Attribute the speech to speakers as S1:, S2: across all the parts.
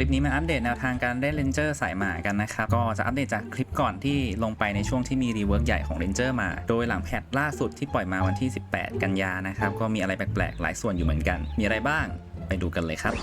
S1: ลิปนี้มาอัปเดตแนวทางการเล่นเลนเจอร์สายหมากันนะครับ ก็จะอัปเดตจากคลิปก่อนที่ลงไปในช่วงที่มีรีเวิร์กใหญ่ของเลนเจอร์มา โดยหลังแพทล่าสุดที่ปล่อยมาวันที่ 18 กันยานะครับ ก็มีอะไรแปลกๆ หลายส่วนอยู่เหมือนกัน มีอะไรบ้างไปดูกันเลยครับ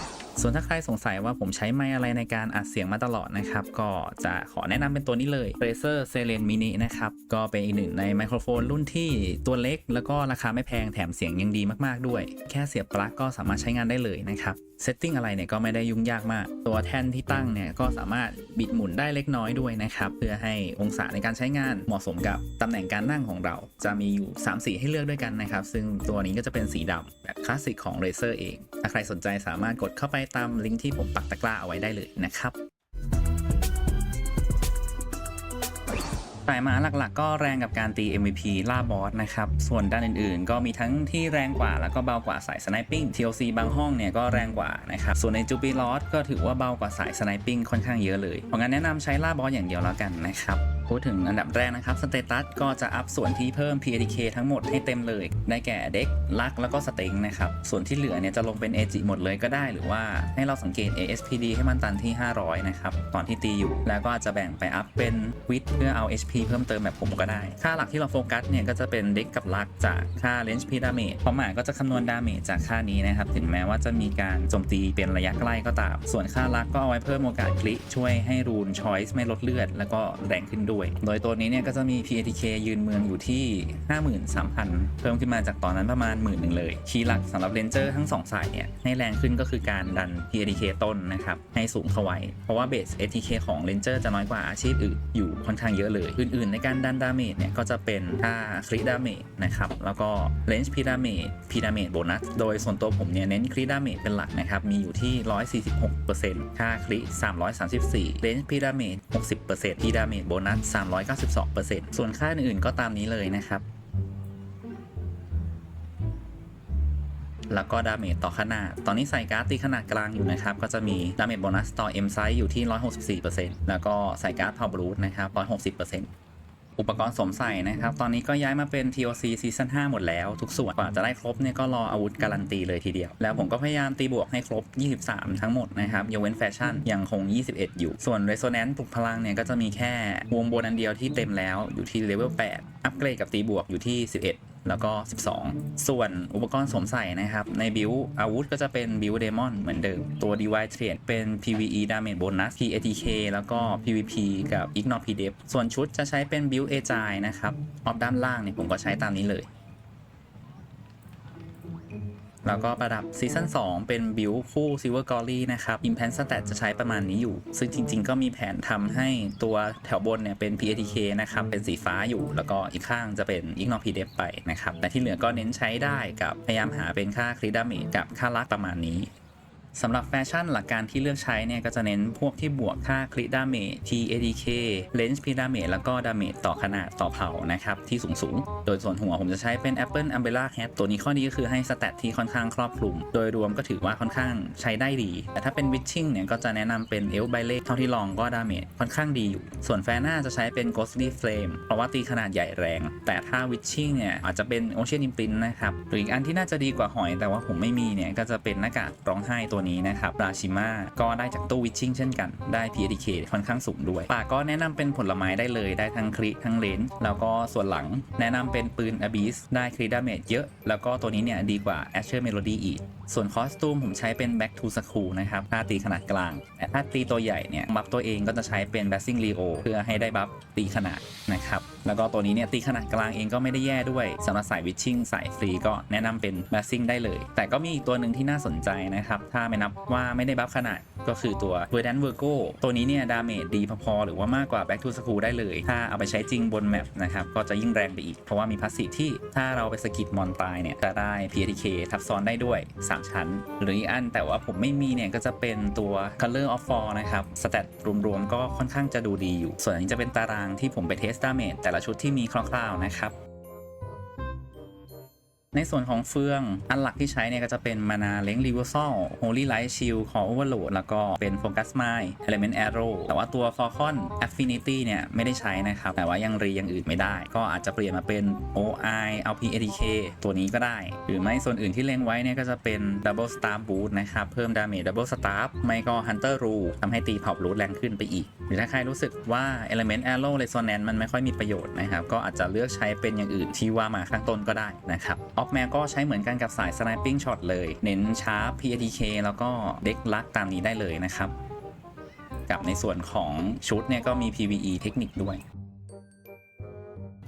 S1: ส่วนถ้าใครสงสัยว่าผมใช้ไมค์อะไรในการอัดเสียงมาตลอดนะครับ ก็จะขอแนะนำเป็นตัวนี้เลย Razer Seren Mini นะครับ ก็เป็นอีกหนึ่งในไมโครโฟนรุ่นที่ตัวเล็ก แล้วก็ราคาไม่แพงแถมเสียงยังดีมากๆด้วย แค่เสียบปลั๊กก็สามารถใช้งานได้เลยนะครับ เซตติ้งอะไรเนี่ยก็ไม่ได้ยุ่งยากมาก ตัวแท่นที่ตั้งเนี่ยก็สามารถบิดหมุนได้เล็กน้อยด้วยนะครับ เพื่อให้องศาในการใช้งานเหมาะสมกับตำแหน่งการนั่งของเรา จะมีอยู่ 3 สีให้เลือกด้วยกันนะครับ ซึ่งตัวนี้ก็จะเป็นสีดำแบบคลาสสิกของ Razer เอง ถ้าใครสนใจสามารถกดเข้าไปตามลิงก์ที่ผมปักตะกร้าเอาไว้ได้เลยนะครับ สายมาหลักๆ ก็แรงกับการตี MVP ล่าบอสนะครับ ส่วนด้านอื่นๆ ก็มีทั้งที่แรงกว่าแล้วก็เบากว่าสายสไนปิ้ง TLC บางห้องเนี่ยก็แรงกว่านะครับ ส่วนในจูปิลอสก็ถือว่าเบากว่าสายสไนปิ้งค่อนข้างเยอะเลย เพราะงั้นแนะนำใช้ล่าบอสอย่างเดียวแล้วกันนะครับ พูดถึงอันดับแรกนะครับสเตตัสก็จะอัพส่วนที่เพิ่ม PADK ทั้งหมดให้เต็มเลย ได้แก่เด็กลักแล้วก็สเต็งนะครับ ส่วนที่เหลือเนี่ยจะลงเป็น AG หมดเลยก็ได้ หรือว่าให้เราสังเกต ASPD ให้มันตันที่ 500 นะครับ ตอนที่ตีอยู่ แล้วก็อาจจะแบ่งไปอัพเป็นวิดเพื่อเอา HP เพิ่มเติมแบบผมก็ได้ ค่าหลักที่เราโฟกัสเนี่ยก็จะเป็นเด็กกับลักจากค่า range P damage เพราะหมายก็จะคำนวณดาเมจจากค่านี้นะครับถึงแม้ว่าจะมีการโจมตีเป็นระยะใกล้ก็ตาม ส่วนค่าลักก็เอาไว้เพิ่มโอกาสคลิช่วยให้รูน choice ไม่ลดเลือดแล้วก็แรงขึ้นด้วยโดยตัวนี้เนี่ยก็จะมี PATK ยืนเมืองอยู่ที่ 53,000 เพิ่มขึ้นมาจากตอนนั้นประมาณหมื่นหนึ่งเลย คีย์หลักสำหรับเลนเจอร์ทั้ง 2 สายเนี่ยให้แรงขึ้นก็คือการดัน PATK ต้นนะครับให้สูงเข้าไว้ เพราะว่าเบส ATK ของเลนเจอร์จะน้อยกว่าอาชีพอื่นอยู่ค่อนข้างเยอะเลย อื่นๆ ในการดันดาเมจเนี่ยก็จะเป็นค่าคลิดาเมจนะครับแล้วก็เลนจ์พีดาเมจพีดาเมจโบนัสโดยส่วนตัวผมเนี่ยเน้นคลิดาเมจเป็นหลักนะครับมีอยู่ที่ 146%ค่าคลิ334เลนจ์พีดาเมจ60%พีดาเมจโบนัส392%ส่วนค่าอื่นๆก็ตามนี้เลยนะครับ แล้วก็ดาเมจต่อขนาด ตอนนี้ใส่การ์ดตีขนาดกลางอยู่นะครับ ก็จะมีดาเมจโบนัสต่อ M size อยู่ที่ 164%แล้วก็ใส่การ์ดพาวบรูทนะครับ160% อุปกรณ์สวมใส่นะครับ ตอนนี้ก็ย้ายมาเป็น TOC Season 5หมดแล้วทุกส่วน กว่าจะได้ครบเนี่ยก็รออาวุธการันตีเลยทีเดียว แล้วผมก็พยายามตีบวกให้ครบ 23 ทั้งหมดนะครับยกเว้นแฟชั่นยังคง 21 อยู่ ส่วน Resonance ปลุกพลังเนี่ยก็จะมีแค่วงบนอันเดียวที่เต็มแล้วอยู่ที่เลเวล8อัปเกรดกับตีบวกอยู่ที่ 11 แล้วก็ 12 ส่วนอุปกรณ์สวมใส่นะครับ ในบิวอาวุธก็จะเป็นบิวเดมอนเหมือนเดิม ตัว Divine Trade เป็น PVE Damage Bonus PATK แล้วก็ PVP กับ Ignore PDEF ส่วนชุดจะใช้เป็นบิวเอจายนะครับ ออฟด้านล่างเนี่ยผมก็ใช้ตามนี้เลย แล้วก็ประดับซีซั่น2 เป็นบิวคู่ซิเวอร์กอรี่นะครับอิมแพนสแตทจะใช้ประมาณนี้อยู่ ซึ่งจริงๆ ก็มีแผนทำให้ตัวแถวบนเนี่ยเป็น PATK นะครับ เป็นสีฟ้าอยู่ แล้วก็อีกข้างจะเป็นอีกนอพีเดฟไปนะครับแต่ที่เหลือก็เน้นใช้ได้กับพยายามหาเป็นค่าคริดามกับค่าลักประมาณนี้ สำหรับแฟชั่นหลักการที่เลือกใช้เนี่ยก็จะเน้นพวกที่บวกค่าคลิดาเมจ TADK Range P Damage แล้วก็ดาเมจต่อขนาดต่อเผ่านะครับที่สูงสูง โดยส่วนหัวผมจะใช้เป็น Apple Umbrella Hat ตัวนี้ข้อดีก็คือให้สเตตที่ค่อนข้างครอบคลุม โดยรวมก็ถือว่าค่อนข้างใช้ได้ดี แต่ถ้าเป็น Witching เนี่ยก็จะแนะนำเป็น Elf b a l e เท่าที่ลองก็ดาเมจค่อนข้างดีอยู่ ส่วนแฟน่าจะใช้เป็น Ghostly Flame เพราะว่าตีขนาดใหญ่แรง แต่ถ้า Witching เนี่ยอาจจะเป็น Ocean Imprint นะครับหรืออีกอันที่น่าจะดีกว่าหอย แต่ว่าผมไม่มีเนี่ยก็จะเป็นหน้ากากร้องไห้ตัวนี้นะครับราชิมาก็ได้จากตู้วิชชิ่งเช่นกัน ได้ PADK ค่อนข้างสูงด้วยปากก็แนะนำเป็นผลไม้ได้เลยได้ทั้งคริทั้งเลนแล้วก็ส่วนหลังแนะนำเป็นปืน Abyss ได้คริดาเมจเยอะ แล้วก็ตัวนี้เนี่ยดีกว่า Asher Melody อีก ส่วนคอสตูมผมใช้เป็น Back to School นะครับถ้าตีขนาดกลาง แต่ถ้าตีตัวใหญ่เนี่ยบัฟตัวเองก็จะใช้เป็น b a s s i n g Leo เพื่อให้ได้บัฟตีขนาดนะครับ แล้วก็ตัวนี้เนี่ยตีขนาดกลางเองก็ไม่ได้แย่ด้วยสำหรับสายวิชชิ่งสายฟรีก็แนะนำเป็น b a s s i n g ได้เลย แต่ก็มีอีกตัวหนึ่งที่น่าสนใจนะครับ ถ้าไม่นับว่าไม่ได้บัฟขนาดก็คือตัว Verdant Virgo ตัวนี้เนี่ยดาเมจดีพอๆหรือว่ามากกว่า Back to School ได้เลย ถ้าเอาไปใช้จริงบนแมปนะครับก็จะยิ่งแรงไปอีก เพราะว่ามีพาสซีฟที่ถ้าเราไปสกิดมอนตายเนี่ยจะได้ PTK ทับซ้อนได้ด้วย 3 ชั้น หรืออีกอันแต่ว่าผมไม่มีเนี่ยก็จะเป็นตัว Color of Fall นะครับสเตตรวมๆก็ค่อนข้างจะดูดีอยู่ ส่วนอันนี้จะเป็นตารางที่ผมไปเทสดาเมจแต่ละชุดที่มีคร่าวๆนะครับ ในส่วนของเฟือง อันหลักที่ใช้เนี่ยก็จะเป็นมานาเล้งรีเวอร์ซอลโฮลี่ไลท์ชิลคอโอเวอร์โหลดแล้วก็เป็นโฟกัสไมล์เอลิเมนต์แอโร่แต่ว่าตัวฟอร์คอนแอฟฟินิตี้เนี่ยไม่ได้ใช้นะครับ แต่ว่ายังรีอย่างอื่นไม่ได้ ก็อาจจะเปลี่ยนมาเป็น OI เอา PATK ตัวนี้ก็ได้ หรือไม่ส่วนอื่นที่เล็งไว้เนี่ยก็จะเป็น Double Star Boost นะครับ เพิ่มดาเมจ Double Star ไม่ก็ Hunter Rule ทำให้ตีเผาบลูดแรงขึ้นไปอีก หรือถ้าใครรู้สึกว่า Element Arrow Resonance มันไม่ค่อยมีประโยชน์นะครับก็อาจจะเลือกใช้เป็นอย่างอื่นที่ว่ามาข้างต้นก็ได้นะครับออกแมวก็ใช้เหมือนกันกับสาย Sniping Shot เลย เน้นชาร์ป PATK แล้วก็เด็กลักตามนี้ได้เลยนะครับ กับในส่วนของชุดเนี่ยก็มี PVE เทคนิคด้วย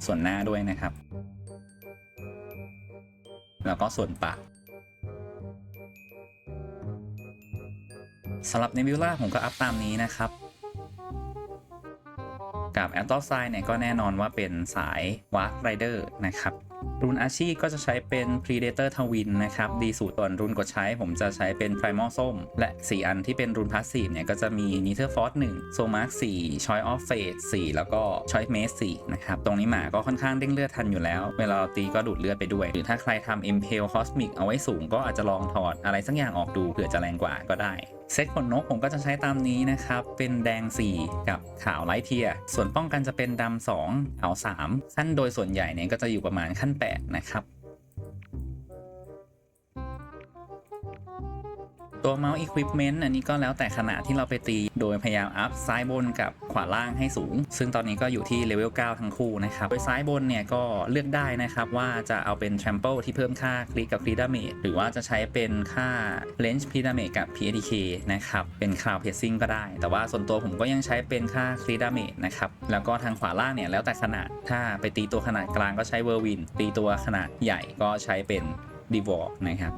S1: ส่วนหน้าด้วยนะครับ แล้วก็ส่วนปากสำหรับ Nebula ผมก็อัพตามนี้นะครับ กับ a n t o s i เนี่ยก็แน่นอนว่าเป็นสาย Warp Rider นะครับ รุนอาชีก็จะใช้เป็น Predator Twin นะครับ ดีสุดส่วนรุนกดใช้ผมจะใช้เป็น Primal ส้ม และ 4 อันที่เป็นรุนพาสซีฟเนี่ยก็จะมี Nether Force 1 s o m a r k 4 Choice of Fate 4 แล้วก็ Choice Maze 4นะครับ ตรงนี้หมาก็ค่อนข้างเด้งเลือดทันอยู่แล้ว เวลาตีก็ดูดเลือดไปด้วย หรือถ้าใครทำ Impale Cosmic เอาไว้สูงก็อาจจะลองถอดอะไรสักอย่างออกดูเผื่อจะแรงกว่าก็ได้เซตขนนกผมก็จะใช้ตามนี้นะครับ เป็นแดง 4 กับขาวไลท์เทีย ส่วนป้องกันจะเป็นดำ2ขาว3ขั้นโดยส่วนใหญ่เนี่ยก็จะอยู่ประมาณขั้น8นะครับ ตัว Mouse Equipment อันนี้ก็แล้วแต่ขนาดที่เราไปตี โดยพยายามอัพซ้ายบนกับขวาล่างให้สูง ซึ่งตอนนี้ก็อยู่ที่เลเวล 9 ทั้งคู่นะครับ โดยซ้ายบนเนี่ยก็เลือกได้นะครับว่าจะเอาเป็น Trample ที่เพิ่มค่าคลิกกับคลิกดาเมจหรือว่าจะใช้เป็นค่า Range p d a m a g e กับ PADK นะครับ เป็น Cloud Pacing ก็ได้ แต่ว่าส่วนตัวผมก็ยังใช้เป็นค่าคลิกดาเมจนะครับ แล้วก็ทางขวาล่างเนี่ยแล้วแต่ขนาด ถ้าไปตีตัวขนาดกลางก็ใช้ Whirlwind ตีตัวขนาดใหญ่ก็ใช้เป็น d e v o r นะครับ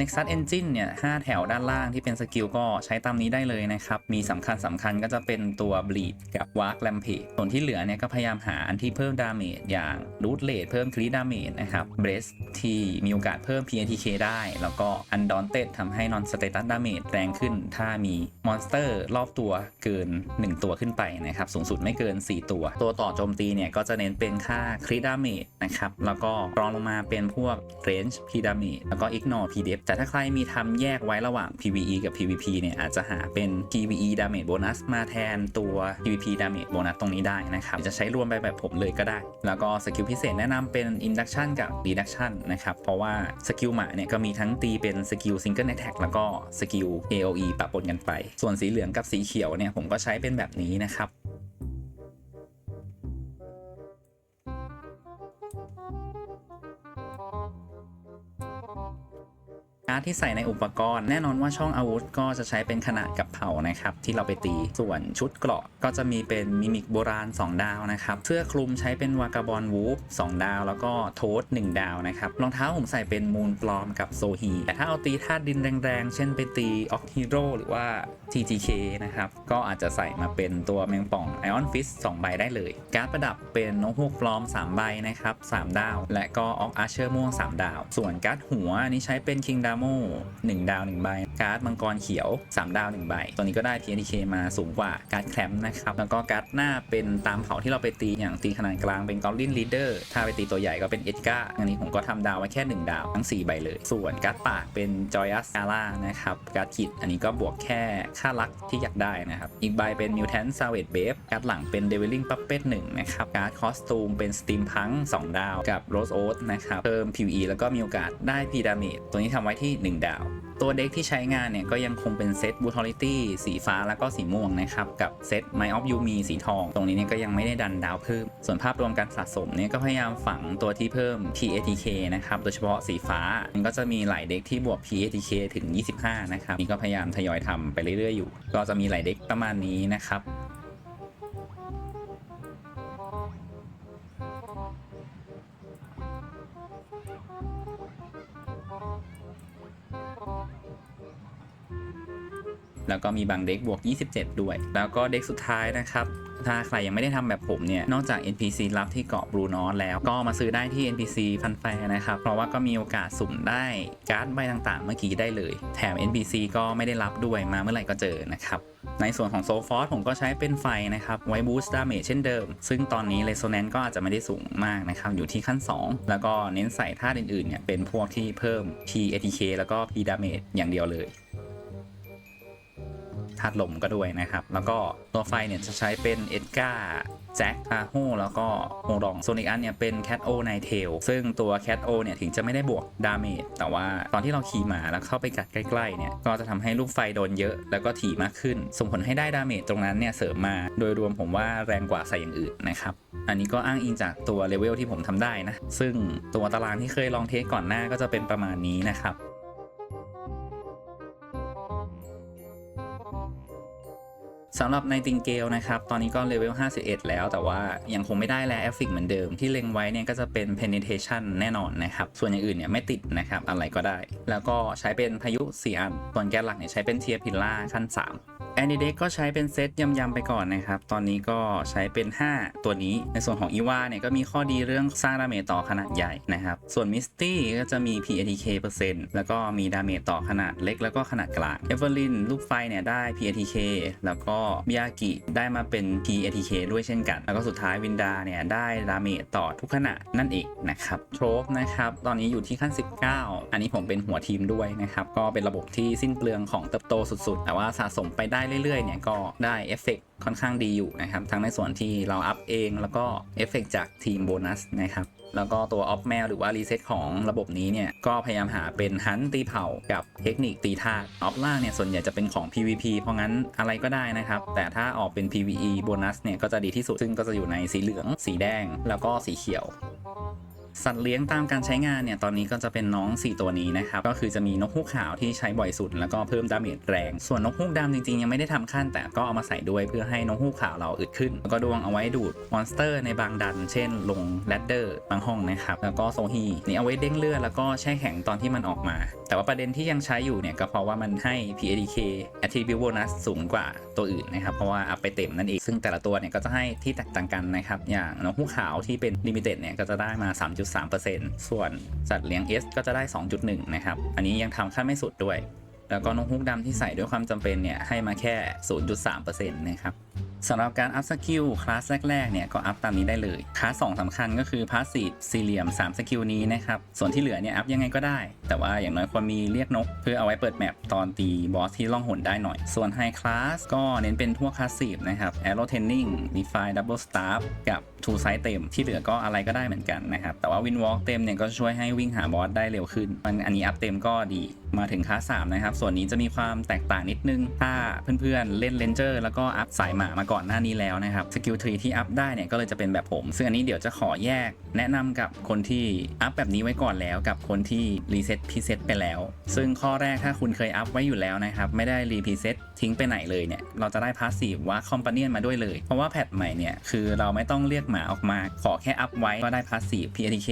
S1: Nexus Engine เนี่ย5แถวด้านล่างที่เป็นสกิลก็ใช้ตามนี้ได้เลยนะครับ มีสำคัญสำคัญก็จะเป็นตัว Bleed กับ Warp Rampage ส่วนที่เหลือเนี่ยก็พยายามหาอันที่เพิ่มดาเมจอย่าง Root Rate เพิ่ม Crit Damage นะครับ Breast ที่มีโอกาสเพิ่ม PATK ได้ แล้วก็ Undaunted ทำให้ Non Status Damage แรงขึ้น ถ้ามีมอนสเตอร์รอบตัวเกิน 1 ตัวขึ้นไปนะครับสูงสุดไม่เกิน 4 ตัว ตัวต่อโจมตีเนี่ยก็จะเน้นเป็นค่า Crit Damage นะครับแล้วก็รองลงมาเป็นพวก Range P Damage แล้วก็ Ignore P Def แต่ถ้าใครมีทำแยกไว้ระหว่าง PVE กับ PVP เนี่ยอาจจะหาเป็น PVE Damage Bonus มาแทนตัว PVP Damage Bonus ตรงนี้ได้นะครับจะใช้รวมไปแบบผมเลยก็ได้ แล้วก็สกิลพิเศษแนะนำเป็น Induction กับ Reduction นะครับ เพราะว่าสกิลหมาเนี่ยก็มีทั้งตีเป็นสกิล Single Attack แล้วก็สกิล AOE ปะปนกันไป ส่วนสีเหลืองกับสีเขียวเนี่ยผมก็ใช้เป็นแบบนี้นะครับ การ์ดที่ใส่ในอุปกรณ์ แน่นอนว่าช่องอาวุธก็จะใช้เป็นขนาดกับเผานะครับ ที่เราไปตีส่วนชุดเกราะก็จะมีเป็นมิมิกโบราณ 2 ดาวนะครับเสื้อคลุมใช้เป็นวากาบอลวูฟ2ดาว แล้วก็โทส1ดาวนะครับรองเท้าผมใส่เป็นมูนปลอมกับโซฮี แต่ถ้าเอาตีธาตุดินแรงๆ เช่นไปตีออกฮีโร่หรือว่า TGK นะครับก็อาจจะใส่มาเป็นตัวแมงป่องไอออนฟิส2ใบได้เลย การ์ดประดับเป็นนกฮูกปลอม 3 ใบนะครับ3ดาว และก็ออกอาร์เชอร์ม่วง 3 ดาว ส่วนการ์ดหัวอันนี้ใช้เป็น King d a m o 1ดาว1ใบการ์ดมังกรเขียว 3 ดาว1ใบตัวนี้ก็ได้ PNK มาสูงกว่าการ์ดแคมป์นะครับแล้วก็การ์ดหน้าเป็นตามเผ่าที่เราไปตีอย่างตีขนาดกลางเป็น Goblin Leader ถ้าไปตีตัวใหญ่ก็เป็นเอ็ดการ์อันนี้ผมก็ทำดาวไว้แค่ 1 ดาวทั้ง 4 ใบเลย ส่วนการ์ดปากเป็น Joyous Gala นะครับการ์ดกิดอันนี้ก็บวกแค่ค่ารักที่อยากได้นะครับอีกใบเป็น Mutant Savage Babe การ์ดหลังเป็น Deviling Puppet 1นะครับการ์ดคอสตูมเป็น Steampunk 2ดาวกับ Rose Oath นะครับเพิ่ม PVE แล้วก็มีโอกาสได้ P Damage ตัวนี้ทำไว้ที่1 ดาว ตัวเด็กที่ใช้งานเนี่ยก็ยังคงเป็นเซต Brutality สีฟ้าแล้วก็สีม่วงนะครับ กับเซต Mind of Yumi สีทอง ตรงนี้เนี่ยก็ยังไม่ได้ดันดาวเพิ่ม ส่วนภาพรวมการสะสมเนี่ยก็พยายามฝังตัวที่เพิ่ม PATK นะครับโดยเฉพาะสีฟ้ามันก็จะมีหลายเด็กที่บวก PATK ถึง 25 นะครับนี่ก็พยายามทยอยทำไปเรื่อยๆอยู่ ก็จะมีหลายเด็กประมาณนี้นะครับ แล้วก็มีบางเด็กบวก 27 ด้วย แล้วก็เด็กสุดท้ายนะครับถ้าใครยังไม่ได้ทำแบบผมเนี่ย นอกจาก NPC ลับที่เกาะบรูนอสแล้วก็มาซื้อได้ที่ NPC ฟันแฟร์นะครับ เพราะว่าก็มีโอกาสสุ่มได้การ์ดใบต่างๆ เมื่อกี้ได้เลย แถม NPC ก็ไม่ได้รับด้วยมาเมื่อไหร่ก็เจอนะครับ ในส่วนของโซฟอสผมก็ใช้เป็นไฟนะครับ ไว้บูสต์ดาเมจเช่นเดิม ซึ่งตอนนี้ r e s o n a n c e ก็อาจจะไม่ได้สูงมากนะครับ อยู่ที่ขั้น 2 แล้วก็เน้นใส่ธาตุอื่นๆเนี่ยเป็นพวกที่เพิ่ม P ATK แล้วก็ P damage อย่างเดียวเลยาตุลมก็ด้วยนะครับ แล้วก็ตัวไฟเนี่ยจะใช้เป็นเอ็ดการ์แจ็คอาโฮแล้วก็โฮรองส่วนอีกอันเนี่ยเป็นแคทโอไนเทลซึ่งตัวแคทโอเนี่ยถึงจะไม่ได้บวกดาเมจแต่ว่าตอนที่เราขี่หมาแล้วเข้าไปกัดใกล้ๆเนี่ยก็จะทำให้ลูกไฟโดนเยอะแล้วก็ถี่มากขึ้น ส่งผลให้ได้ดาเมจตรงนั้นเนี่ยเสริมมา โดยรวมผมว่าแรงกว่าใส่อย่างอื่นนะครับอันนี้ก็อ้างอิงจากตัวเลเวลที่ผมทำได้นะซึ่งตัวตารางที่เคยลองเทสก่อนหน้าก็จะเป็นประมาณนี้นะครับ สำหรับในติงเกลนะครับ ตอนนี้ก็เลเวล 51 แล้ว แต่ว่ายังคงไม่ได้แล้วแอฟิกเหมือนเดิม ที่เล็งไว้เนี่ยก็จะเป็น penetration แน่นอนนะครับ ส่วนอย่างอื่นเนี่ยไม่ติดนะครับ อะไรก็ได้ แล้วก็ใช้เป็นพายุ 4 อัน ส่วนแกนหลักเนี่ยใช้เป็นเทียพิลล่าขั้น 3 แอนดิเด็กก็ใช้เป็นเซตยำๆไปก่อนนะครับ ตอนนี้ก็ใช้เป็น 5 ตัวนี้ ในส่วนของอีวาเนี่ยก็มีข้อดีเรื่องสร้างดาเมจต่อขนาดใหญ่นะครับ ส่วนมิสตี้ก็จะมี PATK เปอร์เซ็นต์แล้วก็มีดาเมจต่อขนาดเล็กแล้วก็ขนาดกลางเอเวอร์ลินลูกไฟเนี่ยได้ PATK แล้วก็มิยากิได้มาเป็น T ATK ด้วยเช่นกัน แล้วก็สุดท้ายวินดาเนี่ยได้ดาเมจต่อทุกขณะนั่นเองนะครับโทรปนะครับ ตอนนี้อยู่ที่ขั้น 19 อันนี้ผมเป็นหัวทีมด้วยนะครับ ก็เป็นระบบที่สิ้นเปลืองของเติบโตสุดๆ แต่ว่าสะสมไปได้เรื่อยๆเนี่ยก็ได้เอฟเฟกต์ค่อนข้างดีอยู่นะครับ ทั้งในส่วนที่เราอัพเองแล้วก็เอฟเฟกต์จากทีมโบนัสนะครับแล้วก็ตัวออฟแมวหรือว่ารีเซ็ตของระบบนี้เนี่ย ก็พยายามหาเป็นฮันตีเผากับเทคนิคตีธาตุออฟล่างเนี่ย ส่วนใหญ่จะเป็นของ PVP เพราะงั้นอะไรก็ได้นะครับ แต่ถ้าออกเป็น PVE โบนัสเนี่ย ก็จะดีที่สุด ซึ่งก็จะอยู่ในสีเหลือง สีแดงแล้วก็สีเขียว สัตว์เลี้ยงตามการใช้งานเนี่ยตอนนี้ก็จะเป็นน้อง 4 ตัวนี้นะครับ ก็คือจะมีนกฮูกขาวที่ใช้บ่อยสุด แล้วก็เพิ่มดาเมจแรง ส่วนนกฮูกดำจริงๆ ยังไม่ได้ทำขั้น แต่ก็เอามาใส่ด้วยเพื่อให้นกฮูกขาวเราอึดขึ้น แล้วก็ดวงเอาไว้ดูดมอนสเตอร์ในบางดัน เช่น ลงแรดเดอร์บางห้องนะครับแล้วก็โซฮีนี่เอาไว้เด้งเลือดแล้วก็แช่แข็งตอนที่มันออกมา แต่ว่าประเด็นที่ยังใช้อยู่เนี่ยก็เพราะว่ามันให้ PADK Attribute Bonus สูงกว่าตัวอื่นนะครับเพราะว่าอัพไปเต็มนั่นเองซึ่งแต่ละตัวเนี่ยก็จะให้ที่แตกต่างกันนะครับอย่างนกฮูกขาวที่เป็น Limited เนี่ยก็จะได้มา3.3%ส่วนสัตว์เลี้ยง S ก็จะได้ 2.1 นะครับ อันนี้ยังทำขั้นไม่สุดด้วย แล้วก็นกฮูกดำที่ใส่ด้วยความจำเป็นเนี่ยให้มาแค่ 0.3%นะครับสำหรับการอัพสกิลคลาสแรกๆเนี่ยก็อัพตามนี้ได้เลยคลาสสองสำคัญก็คือพาสซีฟสี่เหลี่ยม 3 สกิลนี้นะครับ ส่วนที่เหลือเนี่ยอัพยังไงก็ได้ แต่ว่าอย่างน้อยควรมีเรียกนก เพื่อเอาไว้เปิดแมปตอนตีบอสที่ล่องหนได้หน่อย ส่วนไฮคลาสก็เน้นเป็นพวคลาสซีฟนะครับ Arrow Training Defy Double Staff กับ ทูไซส์เต็ม ที่เหลือก็อะไรก็ได้เหมือนกันนะครับ แต่ว่าวินวอล์กเต็มเนี่ยก็ช่วยให้วิ่งหาบอสได้เร็วขึ้น มันอันนี้อัพเต็มก็ดีมาถึงคลาส3นะครับ ส่วนนี้จะมีความแตกต่างนิดนึง ถ้าเพื่อนๆ เล่นเลนเจอร์แล้วก็อัพสายหมามาก่อนหน้านี้แล้วนะครับ สกิลทรีที่อัพได้เนี่ยก็เลยจะเป็นแบบผม ซึ่งอันนี้เดี๋ยวจะขอแยก แนะนำกับคนที่อัพแบบนี้ไว้ก่อนแล้วกับคนที่รีเซ็ตพรีเซ็ตไปแล้ว ซึ่งข้อแรกถ้าคุณเคยอัพไว้อยู่แล้วนะครับไม่ได้รีพรีเซ็ตทิ้งไปไหนเลยเนี่ยเราจะได้พาสซีฟว่าคอมพาเนียนมาด้วยเลย เพราะว่าแพทใหม่เนี่ยคือเราไม่ต้องเรียกหมาออกมา ขอแค่อัพไว้ก็ได้พาสซีฟ PATK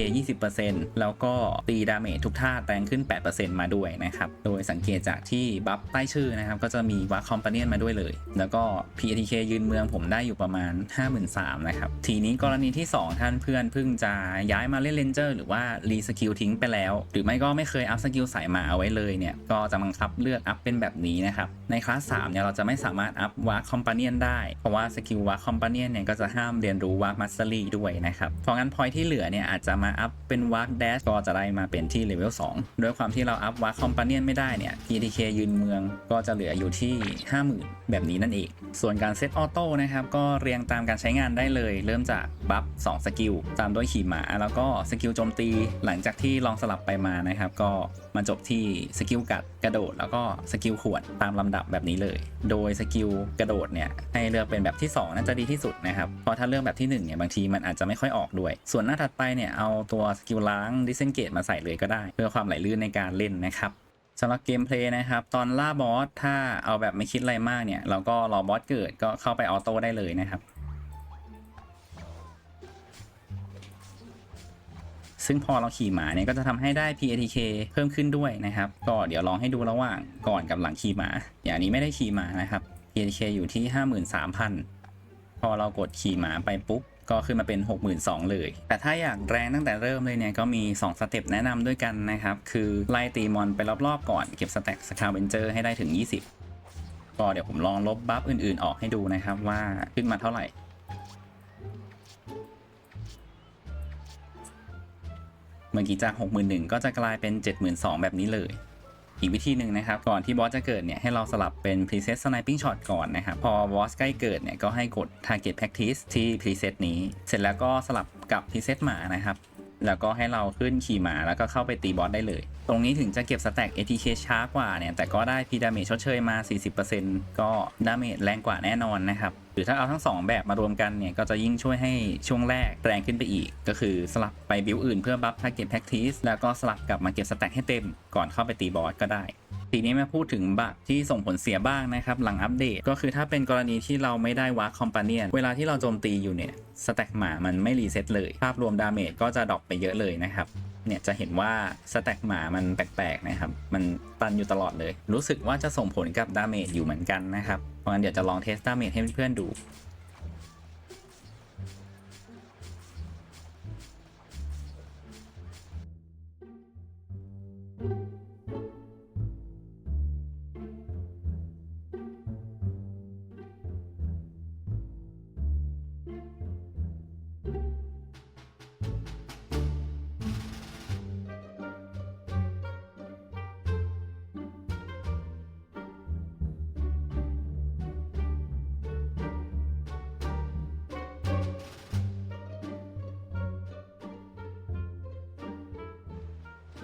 S1: 20%แล้วก็ตีดาเมจทุกท่าแรงขึ้น 8%มาด้วยนะครับ โดยสังเกตจากที่บัฟใต้ชื่อนะครับ ก็จะมีว่าคอมพาเนียนมาด้วยเลย แล้วก็ PATK ยืนเมืองผมได้อยู่ประมาณ 53,000นะครับ ทีนี้กรณีที่ 2 ท่านเพื่อนเพิ่งจะย้ายมาเล่นเลนเจอร์หรือว่ารีสกิลทิ้งไปแล้ว หรือไม่ก็ไม่เคยอัพสกิลสายมาเอาไว้เลยเนี่ย ก็จะบังคับเลือกอัพเป็นแบบนี้นะครับ ในคลาส3เนี่ยเราจะไม่สามารถอัพวาร์คคอมพาเนียนได้ เพราะว่าสกิลวาร์คคอมพาเนียนเนี่ยก็จะห้ามเรียนรู้วาร์คมัสเตอรี่ด้วยนะครับ เพราะงั้นพอยที่เหลือเนี่ยอาจจะมาอัพเป็นวาร์คแดชก็จะได้มาเป็นที่เลเวล2ด้วยความที่เราอัพวาร์คคอมพาเนียนไม่ได้เนี่ย PTK ยืนเมืองก็จะเหลืออยู่ที่ 50,000 แบบนี้นั่นเอง ส่วนการเซตออโต้นะครับ ก็เรียงตามการใช้งานได้เลย เริ่มจากบัฟ2สกิลตามด้วยขี่หมา แล้วก็สกิลโจมตีหลังจากที่ลองสลับไปมานะครับ ก็มาจบที่สกิลกัดกระโดด แล้วก็สกิลขวดตามลำดับแบบนี้เลย โดยสกิลกระโดดเนี่ยให้เลือกเป็นแบบที่ 2 น่าจะดีที่สุดนะครับเพราะถ้าเลือกแบบที่1เนี่ยบางทีมันอาจจะไม่ค่อยออกด้วย ส่วนหน้าถัดไปเนี่ยเอาตัวสกิลล้างดิเซนเกตมาใส่เลยก็ได้ เพื่อความไหลลื่นในการเล่นนะครับ สำหรับเกมเพลย์นะครับ ตอนล่าบอสถ้าเอาแบบไม่คิดอะไรมากเนี่ย เราก็รอบอสเกิดก็เข้าไปออโต้ได้เลยนะครับ ซึ่งพอเราขี่หมาเนี่ยก็จะทำให้ได้ PATK เพิ่มขึ้นด้วยนะครับ ก็เดี๋ยวลองให้ดูระหว่างก่อนกับหลังขี่หมา อย่างนี้ไม่ได้ขี่หมานะครับ PATK อยู่ที่ 53,000 พอเรากดขี่หมาไปปุ๊บ ก็ขึ้นมาเป็น 62,000เลย แต่ถ้าอยากแรงตั้งแต่เริ่มเลยเนี่ยก็มี 2 สเต็ปแนะนำด้วยกันนะครับ คือไล่ตีมอนไปรอบๆก่อนเก็บสแต็กสคาเวนเจอร์ให้ได้ถึง 20 ก็เดี๋ยวผมลองลบบัฟอื่นๆออกให้ดูนะครับว่าขึ้นมาเท่าไหร่เมื่อกี้จาก 61,000 ก็จะกลายเป็น 72,000 แบบนี้เลย อีกวิธีหนึ่งนะครับ ก่อนที่บอสจะเกิดเนี่ยให้เราสลับเป็น preset sniping shot ก่อนนะครับ พอบอสใกล้เกิดเนี่ยก็ให้กด target practice ที่ preset นี้ เสร็จแล้วก็สลับกับ preset หมานะครับ แล้วก็ให้เราขึ้นขี่หมาแล้วก็เข้าไปตีบอสได้เลย ตรงนี้ถึงจะเก็บสแต็ก ATK ช้ากว่าเนี่ย แต่ก็ได้พีดาเมจชดเชยมา 40%ก็ดาเมจแรงกว่าแน่นอนนะครับ หรือถ้าเอาทั้ง 2 แบบมารวมกันเนี่ย ก็จะยิ่งช่วยให้ช่วงแรกแรงขึ้นไปอีก ก็คือสลับไปบิวอื่นเพื่อบัฟท่าเก็บแพคทีสแล้วก็สลับกลับมาเก็บสแต็กให้เต็มก่อนเข้าไปตีบอสก็ได้ ทีนี้มาพูดถึงบักที่ส่งผลเสียบ้างนะครับหลังอัปเดต ก็คือถ้าเป็นกรณีที่เราไม่ได้วาร์คคอมพานีนเวลาที่เราโจมตีอยู่เนี่ยสแต็กหมามันไม่รีเซ็ตเลย ภาพรวมดาเมจก็จะดรอปไปเยอะเลยนะครับเนี่ยจะเห็นว่าสแต็กหมามันแปลกๆนะครับ มันตันอยู่ตลอดเลย รู้สึกว่าจะส่งผลกับดาเมจอยู่เหมือนกันนะครับ เพราะงั้นเดี๋ยวจะลองเทสดาเมจให้เพื่อนๆดู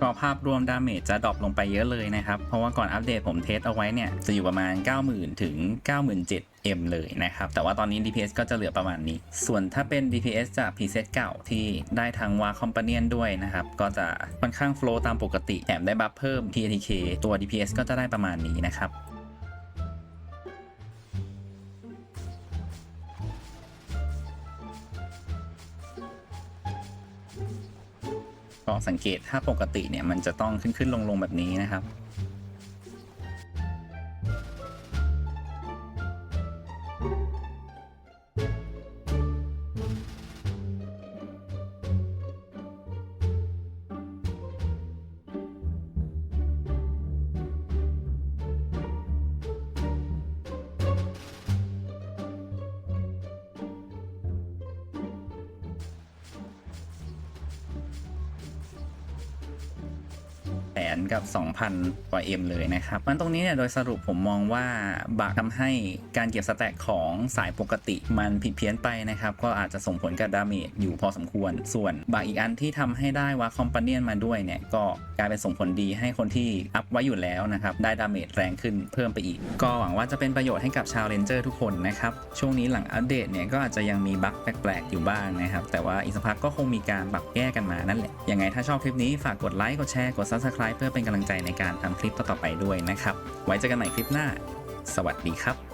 S1: ราะภาพรวมดาเมจจะดรอปลงไปเยอะเลยนะครับ เพราะว่าก่อนอัปเดตผมเทสเอาไว้เนี่ย จะอยู่ประมาณ 90,000 ถึง 97,000 M เลยนะครับ แต่ว่าตอนนี้ DPS ก็จะเหลือประมาณนี้ ส่วนถ้าเป็น DPS จาก preset เก่าที่ได้ทางวาคอมพาเนียนด้วยนะครับ ก็จะค่อนข้างโฟล์ตามปกติแถมได้บัฟเพิ่ม TATK ตัว DPS ก็จะได้ประมาณนี้นะครับ สังเกตถ้าปกติเนี่ยมันจะต้องขึ้นขึ้นลงลงแบบนี้นะครับ นกับ 2,000กว่า M เลยนะครับมันตรงนี้เนี่ยโดยสรุปผมมองว่าบักทำให้การเก็บสแต็กของสายปกติมันผิดเพี้ยนไปนะครับ ก็อาจจะส่งผลกับดาเมจอยู่พอสมควร ส่วนบักอีกอันที่ทำให้ได้ว่าคอมพาเนียนมาด้วยเนี่ย ก็กลายเป็นส่งผลดีให้คนที่อัพไว้อยู่แล้วนะครับ ได้ดาเมจแรงขึ้นเพิ่มไปอีก ก็หวังว่าจะเป็นประโยชน์ให้กับชาวเรนเจอร์ทุกคนนะครับ ช่วงนี้หลังอัปเดตเนี่ยก็อาจจะยังมีบั๊กแปลกๆอยู่บ้างนะครับ แต่ว่าอีกสักพักก็คงมีการปรับแก้กันมานั่นแหละยังไงถ้าชอบคลิปนี้ฝากกดไลค์กดแชร์กด Subscribe เพื่อเป็นกำลังใจในการทำคลิปต่อๆไปด้วยนะครับ ไว้เจอกันใหม่คลิปหน้า สวัสดีครับ